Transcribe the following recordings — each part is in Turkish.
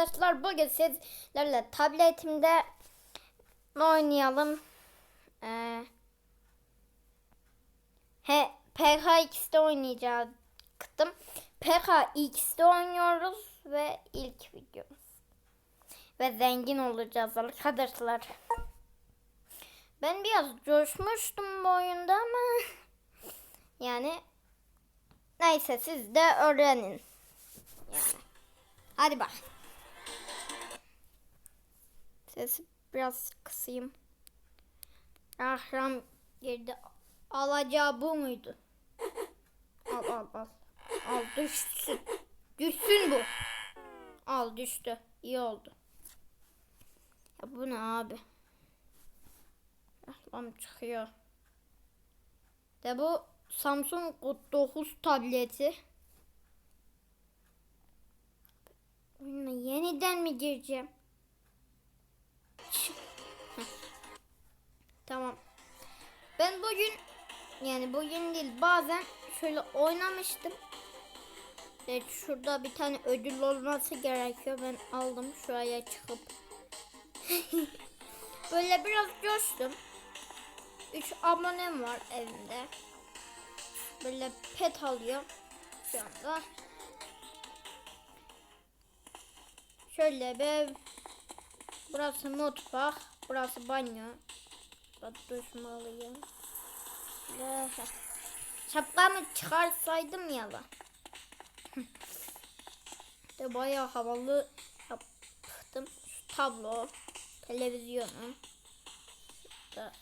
arkadaşlar bugün sizlerle tabletimde oynayalım? Ee, he, PKX'de oynayacaktım. PKX'de oynuyoruz ve ilk videomuz. Ve zengin olacağız arkadaşlar. Ben biraz coşmuştum bu oyunda ama yani neyse siz de öğrenin. Yani. Hadi bak. Sesi biraz kısayım. Ahram girdi. Alacağı bu muydu? Al al al. Al düşsün. Düşsün bu. Al düştü. İyi oldu. Ya bu ne abi? Ahlam çıkıyor. De bu Samsung 9 tableti. Yeniden mi gireceğim? Tamam. Ben bugün yani bugün değil bazen şöyle oynamıştım. Evet şurada bir tane ödül olması gerekiyor. Ben aldım şuraya çıkıp. Böyle biraz coştum. 3 abonem var evimde. Böyle pet alıyor şu anda. Şöyle bir burası mutfak, burası banyo. Ve şapkamı çıkarsaydım ya da. de bayağı havalı yaptım. Şu tablo, televizyonu. Şurada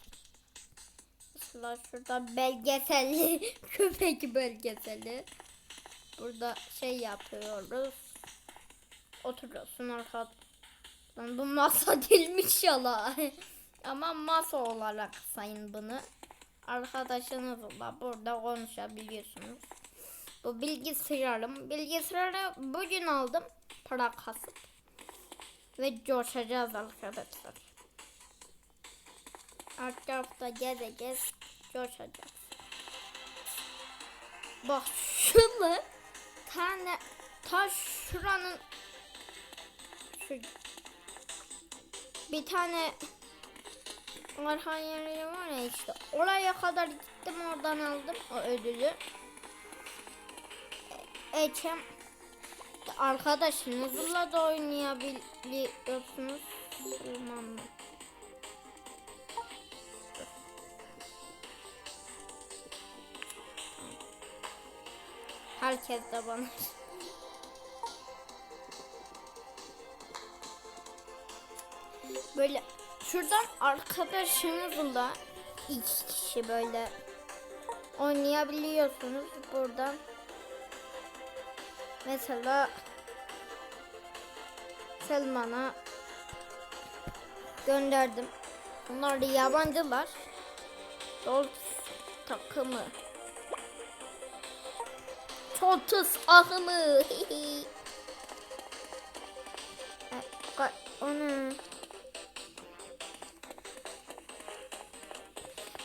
Mesela şurada belgeselli, köpek belgeseli. Burada şey yapıyoruz. Oturuyorsun arkada. Lan bu masa değilmiş yala. Ama masa olarak sayın bunu. Arkadaşınızla burada konuşabiliyorsunuz. Bu bilgisayarım. Bilgisayarı bugün aldım. Para kasıp. Ve coşacağız arkadaşlar. Artık hafta gezeceğiz. Coşacağız. Bak şunu tane taş şuranın şu bir tane arka yerleri var ya işte oraya kadar gittim oradan aldım o ödülü. Eçem arkadaşınızla da oynayabiliyorsunuz. Bilmem? Herkes de bana. Böyle şuradan arkadaşınızla iki kişi böyle oynayabiliyorsunuz buradan. Mesela Selman'a gönderdim. Bunlar da yabancılar. Dol takımı. Çotus ahımı. Onu.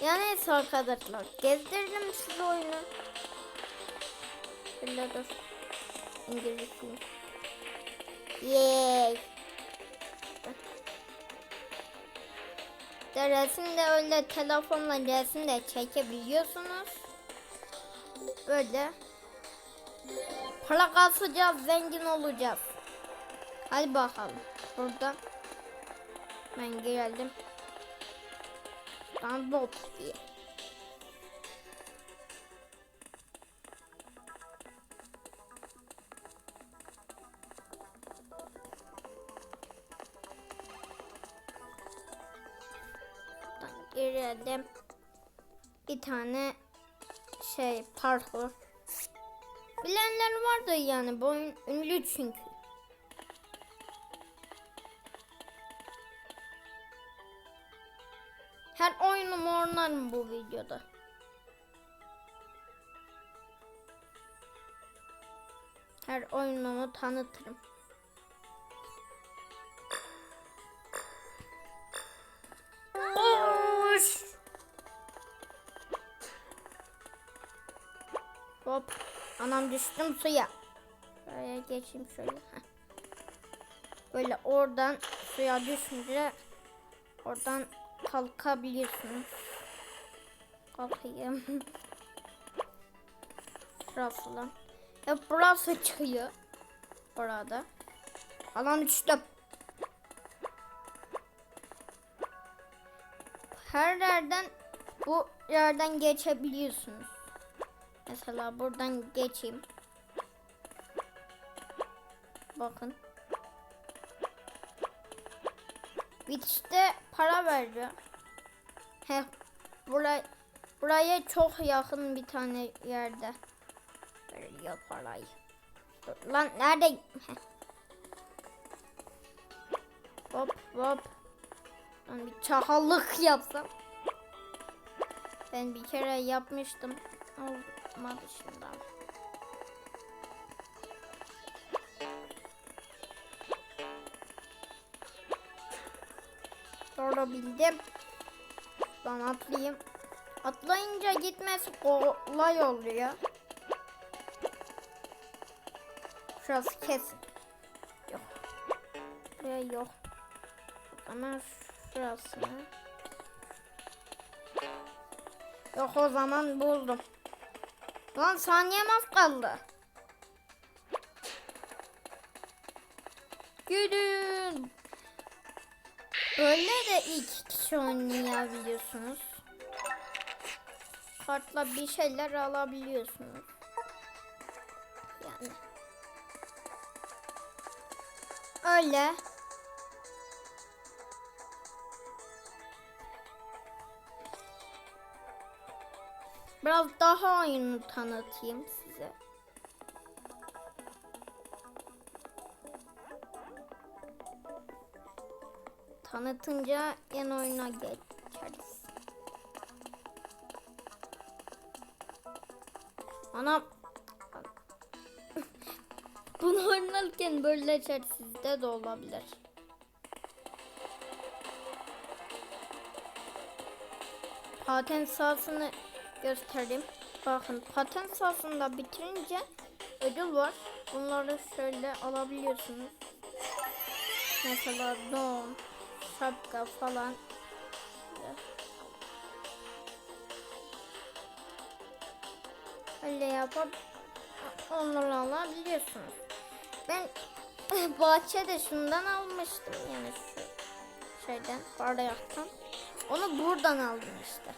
Ya neyse arkadaşlar gezdirdim size oyunu. Şöyle dur. İngilizce. Yay. De resim de öyle telefonla resim de çekebiliyorsunuz. Böyle. Para kasacağız, zengin olacağız. Hadi bakalım. Burada ben geldim. Ben bot diye. Girdim. Bir tane şey parkur. Bilenler vardı yani bu ünlü çünkü. Her oyunumu oynarım bu videoda. Her oyunumu tanıtırım. Koş! Hop. Anam düştüm suya. Şuraya geçeyim şöyle. Heh. Böyle oradan suya düşünce oradan kalkabiliyorsunuz. Kalkayım. Burası lan. Ya burası çıkıyor. Orada. Alan düştüm. Her yerden bu yerden geçebiliyorsunuz. Mesela buradan geçeyim. Bakın. Bitişte para veriyor. Heh, buraya, buraya çok yakın bir tane yerde veriyor parayı. Lan nerede? Heh. Hop hop. Ben bir çakallık yapsam. Ben bir kere yapmıştım. Olmadı şimdi abi. Doğru bildim. Ben atlayayım. Atlayınca gitmesi kolay oluyor. Şurası kesin. Yok. Buraya yok. Ama şurası. Yok o zaman buldum. Lan saniyem az kaldı. Gülüm. Böyle de iki kişi oynayabiliyorsunuz. Kartla bir şeyler alabiliyorsunuz. Yani. Öyle. Biraz daha oyunu tanıtayım Tanıtınca yeni oyuna geçeriz. Ana bunu oynarken böyle sizde de olabilir. Patent sahasını göstereyim. Bakın patent sahasında bitirince ödül var. Bunları şöyle alabiliyorsunuz. Mesela don, şapka falan. Öyle yapıp onları alabiliyorsunuz. Ben bahçede şundan almıştım yani şu şeyden bardaktan. Onu buradan aldım işte.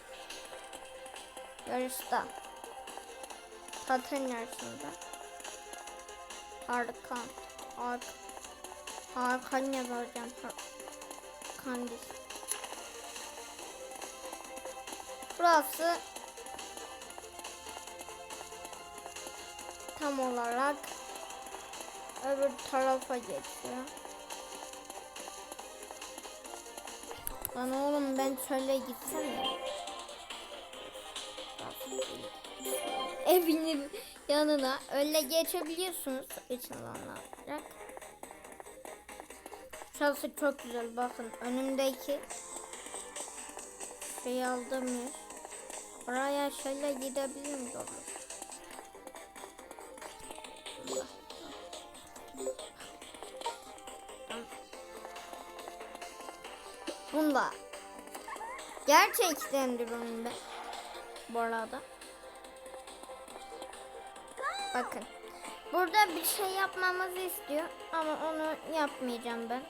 Yarışta. Paten yarışında. Arkan. Ark. Arkan yazacağım. Kandil. Burası tam olarak öbür tarafa geçiyor. Lan oğlum ben şöyle gitsem. Evinin yanına öyle geçebiliyorsunuz ışınlanarak. Şurası çok güzel bakın önümdeki şey aldım yer. Oraya şöyle gidebilirim doğru. Bunda gerçekten drone be. Bu arada. Bakın. Burada bir şey yapmamızı istiyor ama onu yapmayacağım ben.